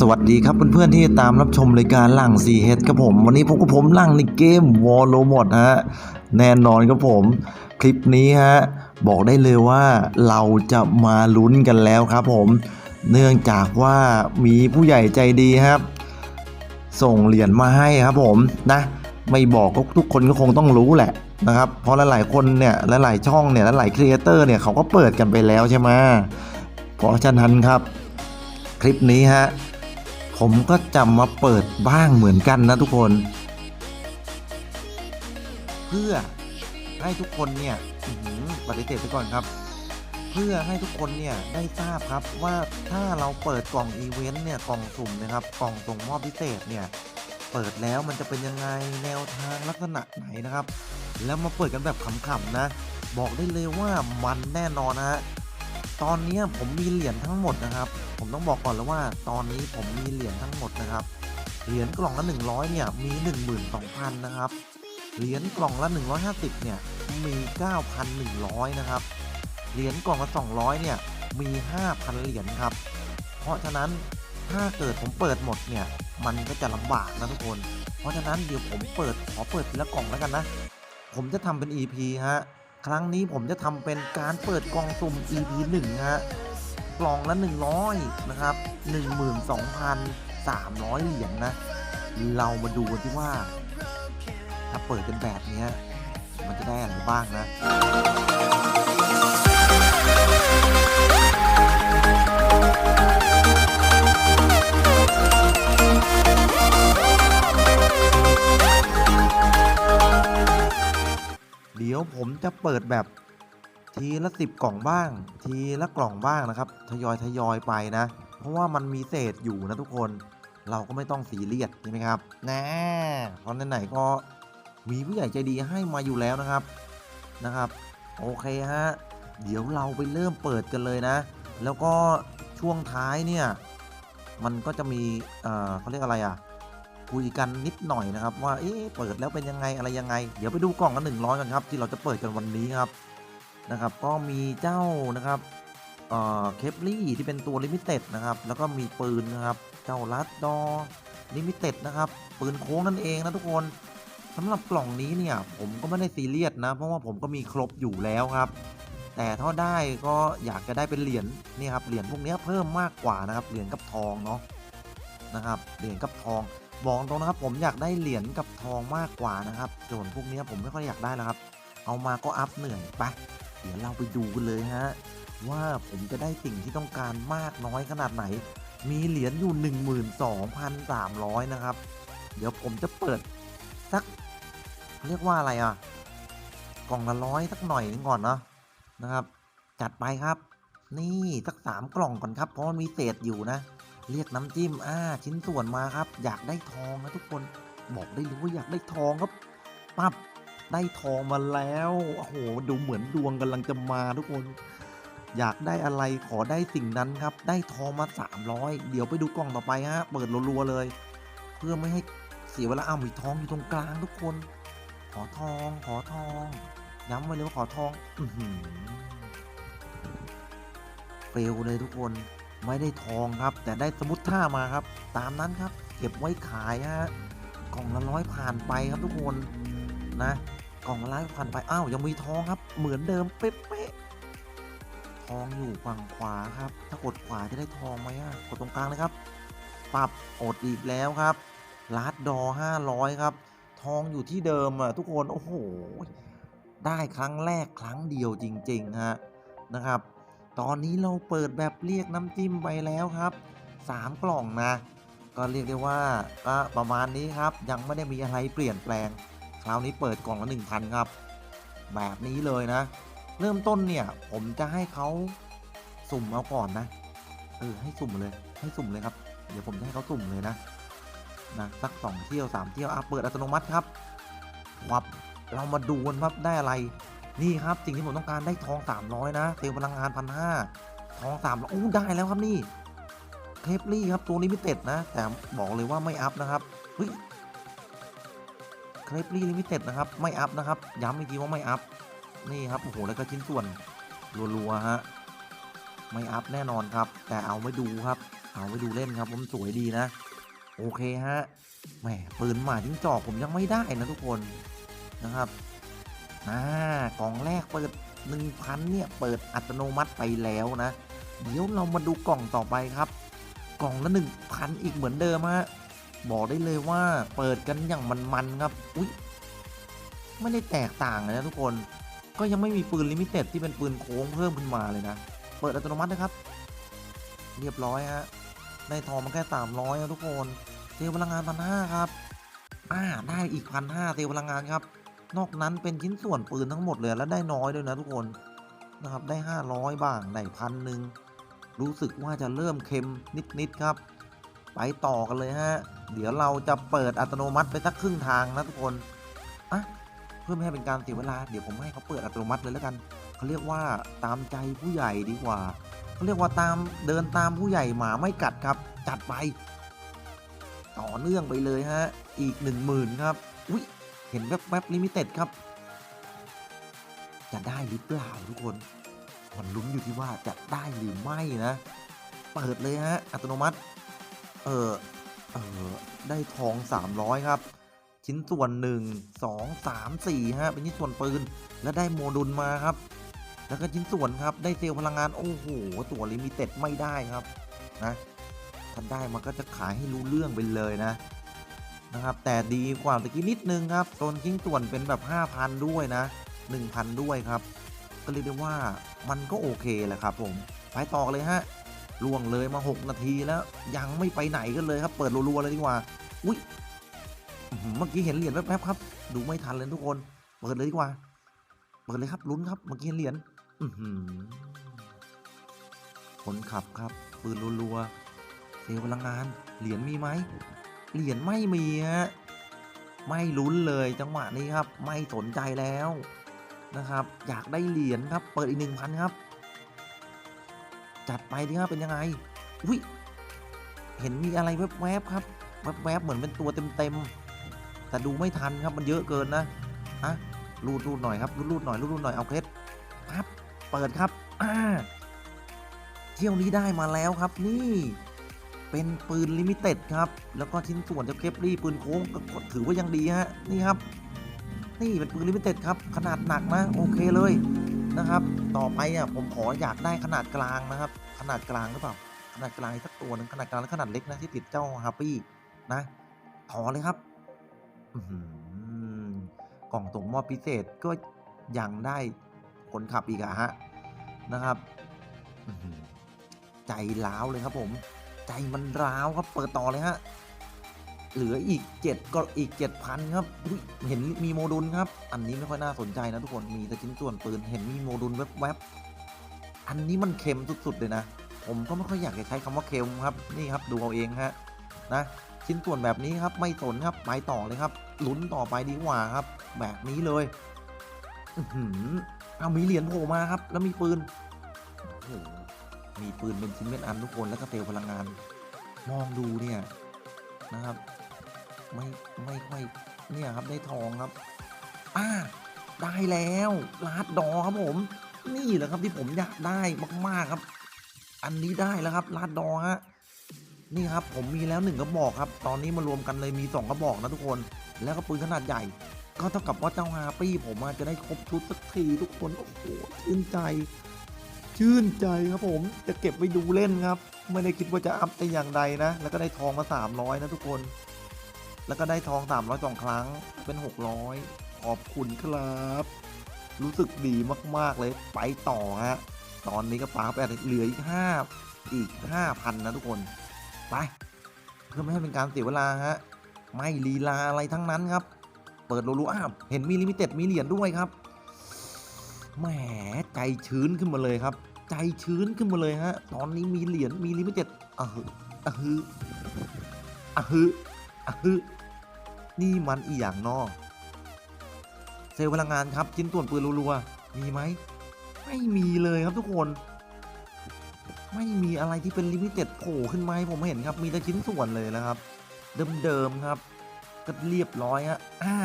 สวัสดีครับเพื่อนๆที่ตามรับชมรายการหลังซีเฮดครับผม วันนี้พบกับผมหลังในเกมวอลโลมดฮะแน่นอนครับผม คลิปนี้ฮะบอกได้เลยว่าเราจะมาลุ้นกันแล้วครับผม เนื่องจากว่ามีผู้ใหญ่ใจดีครับ ส่งเหรียญมาให้ครับผมนะไม่บอกก็ทุกคนก็คงต้องรู้แหละนะครับ เพราะหลายๆคนเนี่ยหลายๆช่องเนี่ยหลายๆครีเอเตอร์เนี่ยเขาก็เปิดกันไปแล้วใช่ไหมเพราะฉะนั้นครับ คลิปนี้ฮะ ผมก็จะมาเปิดบ้างเหมือนกันนะทุกคน เพื่อให้ทุกคนเนี่ยปฏิเสธไปก่อนครับ เพื่อให้ทุกคนเนี่ยได้ทราบครับว่าถ้าเราเปิดกล่องอีเวนต์เนี่ยกล่องสุ่มนะครับ กล่องส่งมอบพิเศษเนี่ยเปิดแล้วมันจะเป็นยังไงแนวทางลักษณะไหนนะครับ แล้วมาเปิดกันแบบขำๆนะ บอกได้เลยว่ามันแน่นอนนะฮะ ตอนนี้ผมมีเหรียญทั้งหมดนะครับ ผมต้องบอกก่อนแล้วว่า ตอนนี้ผมมีเหรียญทั้งหมดนะครับ เหรียญกล่องละ 100 เนี่ยมี 12,000 นะครับ เหรียญกล่องละ 150 เนี่ยมี 9,100 นะครับ เหรียญกล่องละ 200 เนี่ยมี 5,000 เหรียญครับ เพราะฉะนั้นถ้าเกิดผมเปิดหมดเนี่ย มันก็จะลำบากนะทุกคน เพราะฉะนั้นเดี๋ยวผมเปิดขอเปิดทีละกล่องแล้วกันนะ ผมจะทำเป็น EP ฮะ ครั้งนี้ผมจะทำเป็นการเปิดกล่องสุ่ม EP 1ฮะกล่องละ 100 นะครับ 12,300 เหรียญนะเรามาดูกันที่ว่า ถ้าเปิดกันแบบนี้มันจะได้อะไรบ้างนะ เดี๋ยวผมจะเปิดแบบทีละสิบกล่องบ้าง ทีละกล่องบ้างนะครับ ทยอยทยอยไปนะ เพราะว่ามันมีเศษอยู่นะทุกคนเราก็ไม่ต้องสีเรียดใช่ไหมครับแน่เพราะไหนๆก็มีผู้ใหญ่ใจดีให้มาอยู่แล้วนะครับนะครับ โอเคฮะเดี๋ยวเราไปเริ่มเปิดกันเลยนะ แล้วก็ช่วงท้ายเนี่ย มันก็จะมีเอ่อเขาเรียกอะไรอะ คุยกันนิดหน่อยนะครับ ว่าเอ๊ะเปิดแล้วเป็นยังไงอะไรยังไง เดี๋ยวไปดูกล่องละหนึ่งร้อยกันครับ ที่เราจะเปิดกันวันนี้ครับนะครับ ก็มีเจ้านะครับเอ่อเคปลี่ที่เป็นตัวลิมิเต็ดนะครับแล้วก็มีปืนนะครับเจ้าลัดดอลิมิเต็ดนะครับปืนโค้งนั่นเองนะทุกคนสำหรับกล่องนี้เนี่ยผมก็ไม่ได้ซีเรียสนะ เพราะว่าผมก็มีครบอยู่แล้วครับ แต่ถ้าได้ก็อยากจะได้เป็นเหรียญนี่ครับเหรียญพวกนี้เพิ่มมากกว่านะครับเหรียญกับทองเนาะนะครับเหรียญกับทอง บอกตรงนะครับผมอยากได้เหรียญกับทองมากกว่านะครับส่วนพวกนี้ผมไม่ค่อยอยากได้แล้วครับ เอามาก็อัพเหนื่อยไปะเดี๋ยวเราไปดูกันเลยฮะว่าผมจะได้สิ่งที่ต้องการมากน้อยขนาดไหน มีเหรียญอยู่ 12,300 นะครับ เดี๋ยวผมจะเปิดสักเรียกว่าอะไรอะ กล่องละร้อยสักหน่อยนึงก่อนเนาะนะครับ จัดไปครับ นี่สักสามกล่องก่อนครับเพราะมันมีเศษอยู่นะ เรียกน้ำจิ้มอ่าชิ้นส่วนมาครับ อยากได้ทองนะทุกคนบอกได้เลยว่าอยากได้ทองครับปั๊บได้ทองมาแล้วโอ้โหดูเหมือนดวงกำลังจะมาทุกคน อยากได้อะไรขอได้สิ่งนั้นครับ ได้ทองมา 300 เดี๋ยวไปดูกล่องต่อไปฮะเปิดรัวๆเลย เพื่อไม่ให้เสียเวลาอ้าวมีทองอยู่ตรงกลางทุกคน ขอทองขอทอง ย้ำไว้เลยว่าขอทอง อือหือเฟลเลยทุกคน ไม่ได้ทองครับ แต่ได้สมุดท่ามาครับ ตามนั้นครับ เก็บไว้ขายฮะกล่องละร้อยผ่านไปครับทุกคนนะกล่องละร้อยผ่านไปอ้าวยังมีทองครับ เหมือนเดิมเป๊ะๆทองอยู่ฝั่งขวาครับ ถ้ากดขวาจะได้ทองไหมอะกดตรงกลางเลยครับ ปรับอดอีกแล้วครับลาดดอ500ครับ ทองอยู่ที่เดิมอะทุกคนโอ้โหได้ครั้งแรกครั้งเดียวจริงๆฮะนะครับ ตอนนี้เราเปิดแบบเรียกน้ำจิ้มไปแล้วครับ 3 กล่องนะ ก็เรียกได้ว่าก็ประมาณนี้ครับยังไม่ได้มีอะไรเปลี่ยนแปลง คราวนี้เปิดกล่องละ1,000ครับ แบบนี้เลยนะ เริ่มต้นเนี่ยผมจะให้เขาสุ่มเอาก่อนนะเออให้สุ่มเลยให้สุ่มเลยครับ เดี๋ยวผมจะให้เขาสุ่มเลยนะนะสักสองเที่ยวสามเที่ยวอะเปิดอัตโนมัติครับวับเรามาดูกันครับได้อะไร นี่ครับสิ่งที่ผมต้องการได้ทอง 300 นะเซลล์พลังงานพันห้าทอง3ามอู้ได้แล้วครับนี่เคปลี่ครับตัวลิมิเต็ดนะ แต่บอกเลยว่าไม่อัพนะครับเฮ้ยเคปลี่ลิมิเต็ดนะครับไม่อัพนะครับย้ำอีกทีว่าไม่อัพนี่ครับโอ้โหแล้วก็ชิ้นส่วนรัวๆฮะไม่อัพแน่นอนครับ แต่เอาไม่ดูครับ เอาไว้ดูเล่นครับผมสวยดีนะ โอเคฮะแหมปืนหมาจิ้งจอกผมยังไม่ได้นะทุกคนนะครับ อ่ากล่องแรกเปิด 1,000 เนี่ย เปิดอัตโนมัติไปแล้วนะ เดี๋ยวเรามาดูกล่องต่อไปครับ กล่องละ 1,000 อีกเหมือนเดิมฮะ บอกได้เลยว่าเปิดกันอย่างมันๆครับ อุ้ยไม่ได้แตกต่างเลยนะทุกคน ก็ยังไม่มีปืนลิมิเต็ดที่เป็นปืนโค้งเพิ่มขึ้นมาเลยนะ เปิดอัตโนมัตินะครับ เรียบร้อยฮะได้ทองมาแค่300นะทุกคน เซลพลังงานพันห้าครับ อ่า ได้อีกพันห้าเซลพลังงานครับ นอกนั้นเป็นชิ้นส่วนปืนทั้งหมดเลยแล้วได้น้อยด้วยนะทุกคนนะครับได้ 500 บ้างได้พันหนึ่งรู้สึกว่าจะเริ่มเค็มนิดๆครับ ไปต่อกันเลยฮะ เดี๋ยวเราจะเปิดอัตโนมัติไปสักครึ่งทางนะทุกคนอะเพื่อไม่ให้เป็นการเสียเวลา เดี๋ยวผมให้เขาเปิดอัตโนมัติเลยแล้วกันเขาเรียกว่าตามใจผู้ใหญ่ดีกว่าเขาเรียกว่าตามเดินตามผู้ใหญ่หมาไม่กัดครับ จัดไป ต่อเนื่องไปเลยฮะ อีกหนึ่งหมื่นครับ อุ้ย เห็นแวบๆลิมิเต็ดครับ จะได้หรือเปล่าทุกคนมันลุ้นอยู่ที่ว่าจะได้หรือไม่นะ เปิดเลยฮะ อัตโนมัติ เออเออได้ทอง 300 ครับ ชิ้นส่วน 1 2 3 4ฮะเป็นชิ้นส่วนปืน แล้วได้โมดูลมาครับ แล้วก็ชิ้นส่วนครับ ได้เซลล์พลังงาน โอ้โห ตัวลิมิเต็ดไม่ได้ครับนะถ้าได้มันก็จะขายให้รู้เรื่องไปเลยนะ นะครับ แต่ดีกว่าตะกี้นิดนึงครับโซนชิ้นส่วนเป็นแบบ 5,000 ด้วยนะ 1,000 ด้วยครับ ก็เรียกได้ว่ามันก็โอเคแหละครับผมไปต่อเลยฮะล่วงเลยมา 6 นาทีแล้ว ยังไม่ไปไหนกันเลยครับ เปิดรัวๆเลยดีกว่า อุ้ยเมื่อกี้เห็นเหรียญแป๊บๆครับ ดูไม่ทันเลยทุกคน เปิดเลยดีกว่า เปิดเลยครับลุ้นครับ เมื่อกี้เห็นเหรียญอือหือคนขับครับ ปืนรัวๆเซลล์พลังงาน เหรียญมีไหม เหรียญไม่มีฮะไม่ลุ้นเลยจังหวะนี้ครับ ไม่สนใจแล้วนะครับ อยากได้เหรียญครับ เปิดอีกหนึ่งพันครับ จัดไปดีครับเป็นยังไงอุ้ยเห็นมีอะไรแวบๆครับแวบๆเหมือนเป็นตัวเต็มๆแต่ดูไม่ทันครับมันเยอะเกินนะอะรูดรูดหน่อยครับรูดรูดหน่อยรูดรูดหน่อยเอาเคล็ดปั๊บเปิดครับอ่าเที่ยวนี้ได้มาแล้วครับนี่ เป็นปืนลิมิเต็ดครับ แล้วก็ชิ้นส่วนจะเคปรี่ปืนโค้งก็ถือว่ายังดีฮะนี่ครับ นี่เป็นปืนลิมิเต็ดครับขนาดหนักนะโอเคเลยนะครับ ต่อไปอะผมขออยากได้ขนาดกลางนะครับ ขนาดกลางหรือเปล่า ขนาดกลางอีกสักตัวหนึ่งขนาดกลางและขนาดเล็กนะที่ติดเจ้าฮาปี้นะขอเลยครับกล่องส่งมอบพิเศษก็ยังได้คนขับอีกอะฮะนะครับ ใจร้าวเลยครับผม ใจมันร้าวครับเปิดต่อเลยฮะเหลืออีก7ก็อีก 7,000 ครับ เห็นมีโมดูลครับ อันนี้ไม่ค่อยน่าสนใจนะทุกคนมีแต่ชิ้นส่วนปืนเห็นมีโมดูลแวบๆอันนี้มันเค็มสุดๆเลยนะ ผมก็ไม่ค่อยอยากจะใช้คำว่าเค็มครับนี่ครับดูเอาเองฮะนะชิ้นส่วนแบบนี้ครับไม่สนครับไปต่อเลยครับลุ้นต่อไปดีกว่าครับ แบบนี้เลยอือหือเอามีเหรียญโผล่มาครับ แล้วมีปืนโอ้โห มีปืนเป็นชิ้นเป็นอันทุกคนแล้วก็เตลพลังงาน มองดูเนี่ยนะครับ ไม่ไม่ค่อยเนี่ยครับได้ทองครับอ่าได้แล้วลาดดอครับผม นี่แหละครับที่ผมอยากได้มากๆครับ อันนี้ได้แล้วครับลาดดอฮะนี่ครับผมมีแล้วหนึ่งกระบอกครับ ตอนนี้มารวมกันเลยมีสองกระบอกนะทุกคน แล้วก็ปืนขนาดใหญ่ ก็เท่ากับว่าเจ้าฮาปี้ผมอะจะได้ครบชุดสักทีทุกคนโอ้โหชื่นใจ ชื่นใจครับผมจะเก็บไว้ดูเล่นครับ ไม่ได้คิดว่าจะอัพแต่อย่างใดนะ แล้วก็ได้ทองมา 300 นะทุกคน แล้วก็ได้ทอง 300สองครั้งเป็น 600 ขอบคุณครับ รู้สึกดีมาก ๆ เลยไปต่อฮะตอนนี้ก็ปาไปเหลืออีก 5 อีก 5,000 นะทุกคน ไป เพื่อไม่ให้เป็นการเสียเวลาฮะไม่ลีลาอะไรทั้งนั้นครับ เปิดรัวๆอ้าเห็นมีลิมิเต็ดมีเหรียญด้วยครับ แหมใจชื้นขึ้นมาเลยครับ ใจชื้นขึ้นมาเลยฮะ ตอนนี้มีเหรียญมีลิมิเต็ดอะฮึอะฮึอะฮึอะฮึนี่มันอีอย่างนอเซลล์พลังงานครับชิ้นส่วนปืนรัวๆมีไหมไม่มีเลยครับทุกคน ไม่มีอะไรที่เป็นลิมิเต็ดโผล่ขึ้นมาให้ผมเห็นครับมีแต่ชิ้นส่วนเลยนะครับ เดิมๆครับ ก็เรียบร้อยฮะอ่า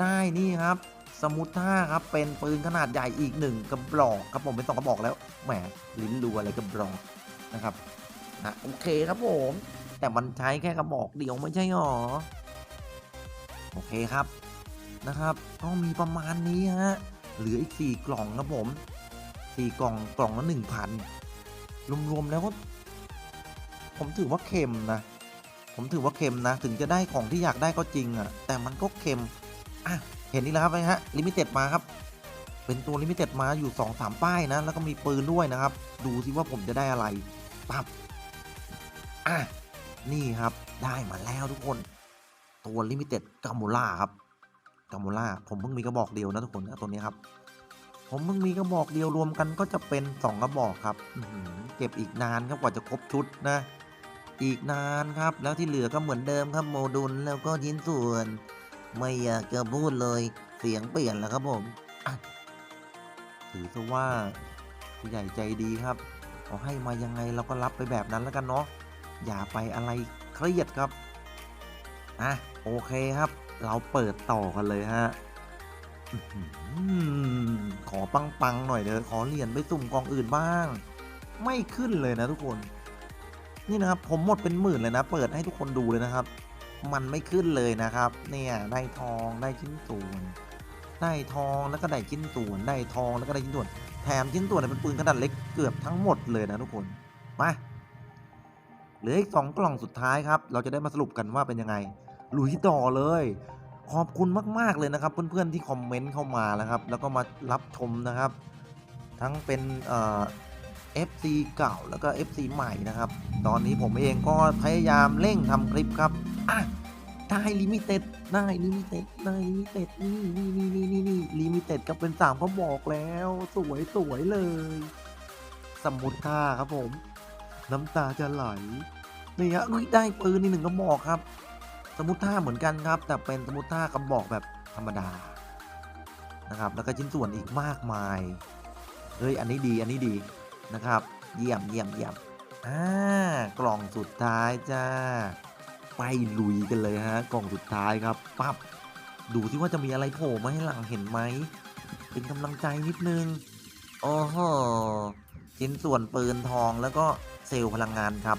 ได้นี่ครับ สมุท่าครับเป็นปืนขนาดใหญ่อีกหนึ่งกระบอกครับผมเป็นสองกระบอกแล้วแหมลิ้นรัวอะไรกระบอกนะครับอะโอเคครับผม แต่มันใช้แค่กระบอกเดียวไม่ใช่หรอโอเคครับนะครับก็มีประมาณนี้ฮะเหลืออีกสี่กล่องครับผมสี่กล่องกล่องละหนึ่งพันรวมๆแล้วก็ผมถือว่าเค็มนะ ผมถือว่าเค็มนะ ถึงจะได้ของที่อยากได้ก็จริงอะแต่มันก็เค็ม อะ เห็นนี่แล้วครับนะฮะลิมิเต็ดมาครับ เป็นตัวลิมิเต็ดมาอยู่2อสามป้ายนะ แล้วก็มีปืนด้วยนะครับ ดูซิว่าผมจะได้อะไรปั๊บอะนี่ครับได้มาแล้วทุกคน ตัวลิมิเต็ดกามูล่าครับกามูล่าผมเพิ่งมีกระบอกเดียวนะทุกคนนะตัวนี้ครับ ผมเพิ่งมีกระบอกเดียวรวมกันก็จะเป็น2กระบอกครับอืเก็บอีกนานครับกว่าจะครบชุดนะ อีกนานครับ แล้วที่เหลือก็เหมือนเดิมครับโมดูลแล้วก็ชิ้นส่วน ไม่อยากจะพูดเลยเสียงเปลี่ยนแล้วครับผมถือซะว่าผู้ใหญ่ใจดีครับเขาให้มายังไงเราก็รับไปแบบนั้นแล้วกันเนาะอย่าไปอะไรเครียดครับอะโอเคครับ เราเปิดต่อกันเลยฮะอขอปังๆหน่อยเด้อขอเหรียญไปสุ่มกองอื่นบ้าง ไม่ขึ้นเลยนะทุกคน นี่นะครับ ผมหมดเป็นหมื่นเลยนะ เปิดให้ทุกคนดูเลยนะครับ มันไม่ขึ้นเลยนะครับ เนี่ยได้ทองได้ชิ้นส่วนได้ทองแล้วก็ได้ชิ้นส่วนได้ทองแล้วก็ได้ชิ้นส่วนแถมชิ้นส่วนเนี่เป็นปืนขนาดเล็กเกือบทั้งหมดเลยนะทุกคนมาเหลืออีกสองกล่องสุดท้ายครับ เราจะได้มาสรุปกันว่าเป็นยังไงลุยต่อเลย ขอบคุณมาก ๆ เลยนะครับ เพื่อน ๆ ที่คอมเมนต์เข้ามานะครับ แล้วก็มารับชมนะครับ ทั้งเป็นเอ่อ FC เก่าแล้วก็ FC ใหม่นะครับ ตอนนี้ผมเองก็พยายามเร่งทำคลิปครับ อะได้ลิมิเต็ดได้ลิมิเต็ดได้ลิมิเต็ดนี่นี่นี่นี่นี่นี่ลิมิเต็ดก็เป็นสามก็บอกแล้ว สวยสวยเลย สมุดค่าครับผม น้ำตาจะไหลนี่ฮะอุ๊ยได้ปืนนี่หนึ่งกระบอกครับ สมุดท่าเหมือนกันครับ แต่เป็นสมุดท่ากระบอกแบบธรรมดานะครับ แล้วก็ชิ้นส่วนอีกมากมายเฮ้ยอันนี้ดีอันนี้ดีนะครับ เยี่ยมเยี่ยมเยี่ยมอ่ากล่องสุดท้ายจ้า ไปลุยกันเลยฮะกล่องสุดท้ายครับปั๊บดูที่ว่าจะมีอะไรโผล่มาให้หลังเห็นไหมเป็นกำลังใจนิดนึงโอ้โหชิ้นส่วนปืนทองแล้วก็เซลล์พลังงานครับ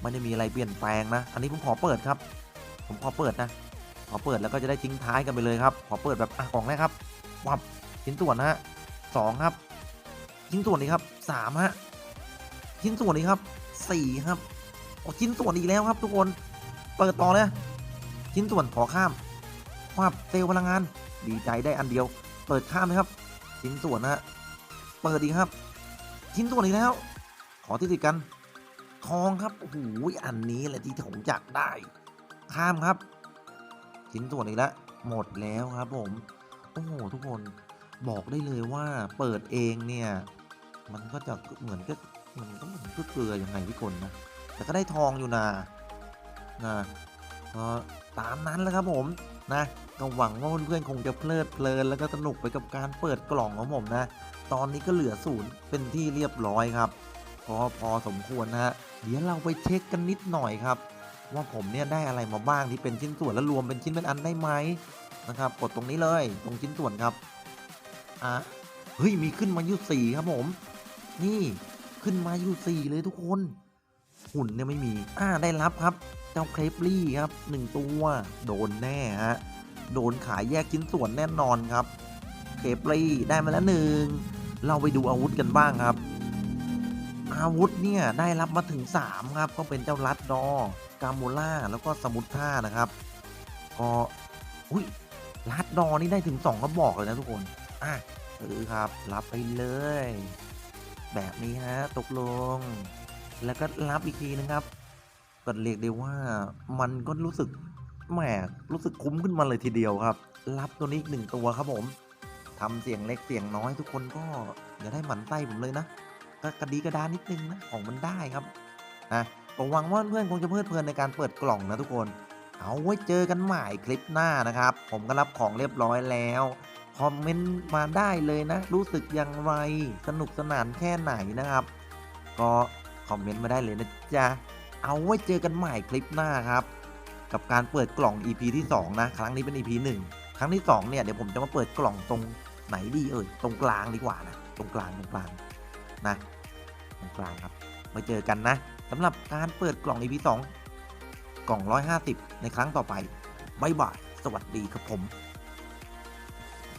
ไม่ได้มีอะไรเปลี่ยนแปลงนะ อันนี้ผมขอเปิดครับ ผมขอเปิดนะขอเปิดแล้วก็จะได้ทิ้งท้ายกันไปเลยครับ ขอเปิดแบบอะกล่องแรกครับวับชิ้นส่วนฮะสองครับ ชิ้นส่วนนี้ครับสามฮะชิ้นส่วนนี้ครับสี่ครับโอ้ชิ้นส่วนอีกแล้วครับทุกคน เปิดต่อเลยชิ้นส่วนขอข้ามควับเซลล์พลังงาน ดีใจได้อันเดียว เปิดข้ามนะครับ ชิ้นส่วนนะฮะเปิดอีครับ ชิ้นส่วนอีกแล้ว ขอที่ติดกัน ทองครับโอ้โหอันนี้แหละที่ผมอยากได้ ข้ามครับ ชิ้นส่วนอีกแล้วหมดแล้วครับผมโอ้โหทุกคนบอกได้เลยว่าเปิดเองเนี่ย มันก็จะเหมือนก็มันก็เหมือนเกลือยังไงพี่คนนะแต่ก็ได้ทองอยู่นะ นะก็ตามนั้นแล้วครับผมนะก็หวังว่าเพื่อนๆคงจะเพลิดเพลินแล้วก็สนุกไปกับการเปิดกล่องของผมนะ ตอนนี้ก็เหลือศูนย์เป็นที่เรียบร้อยครับพอพอสมควรนะฮะเดี๋ยวเราไปเช็คกันนิดหน่อยครับ ว่าผมเนี่ยได้อะไรมาบ้างที่เป็นชิ้นส่วนแล้วรวมเป็นชิ้นเป็นอันได้ไหมนะครับกดตรงนี้เลยตรงชิ้นส่วนครับอะเฮ้ยมีขึ้นมาอยู่สี่ครับผม นี่ขึ้นมาอยู่สี่เลยทุกคน หุ่นเนี่ยไม่มีอ่าได้รับครับ เจ้าเครปลี่ครับหนึ่งตัวโดนแน่ฮะโดนขายแยกชิ้นส่วนแน่นอนครับเครปลี่ได้มาแล้วหนึ่งเราไปดูอาวุธกันบ้างครับ อาวุธเนี่ยได้รับมาถึง 3 ครับ ก็เป็นเจ้าลัดดอกาโมล่าแล้วก็สมุทท่านะครับก็อุ้ยลัดดอนี่ได้ถึง2ก็บอกเลยนะทุกคนอะเออครับรับไปเลย แบบนี้ฮะตกลง แล้วก็รับอีกทีนะครับ ก็เรียกได้ว่ามันก็รู้สึกแหมรู้สึกคุ้มขึ้นมาเลยทีเดียวครับ รับตัวนี้อีกหนึ่งตัวครับผมทำเสียงเล็กเสียงน้อยทุกคนก็อย่าได้หมั่นไส้ผมเลยนะก็กระดีกระดานิดนึงนะของมันได้ครับนะผมหวังว่าเพื่อนคงจะเพลิดเพลินในการเปิดกล่องนะทุกคน เอาไว้เจอกันใหม่คลิปหน้านะครับ ผมก็รับของเรียบร้อยแล้วคอมเมนต์มาได้เลยนะ รู้สึกอย่างไรสนุกสนานแค่ไหนนะครับ ก็คอมเมนต์มาได้เลยนะจ๊ะ เอาไว้เจอกันใหม่คลิปหน้าครับ กับการเปิดกล่อง EP ที่ 2 นะ ครั้งนี้เป็น EP 1 ครั้งที่ 2 เนี่ย เดี๋ยวผมจะมาเปิดกล่องตรงไหนดีเอ่ยตรงกลางดีกว่านะ ตรงกลางตรงกลางนะตรงกลางครับมาเจอกันนะสำหรับการเปิดกล่อง EP 2กล่อง 150 ในครั้งต่อไปบ๊ายบาย สวัสดีครับผม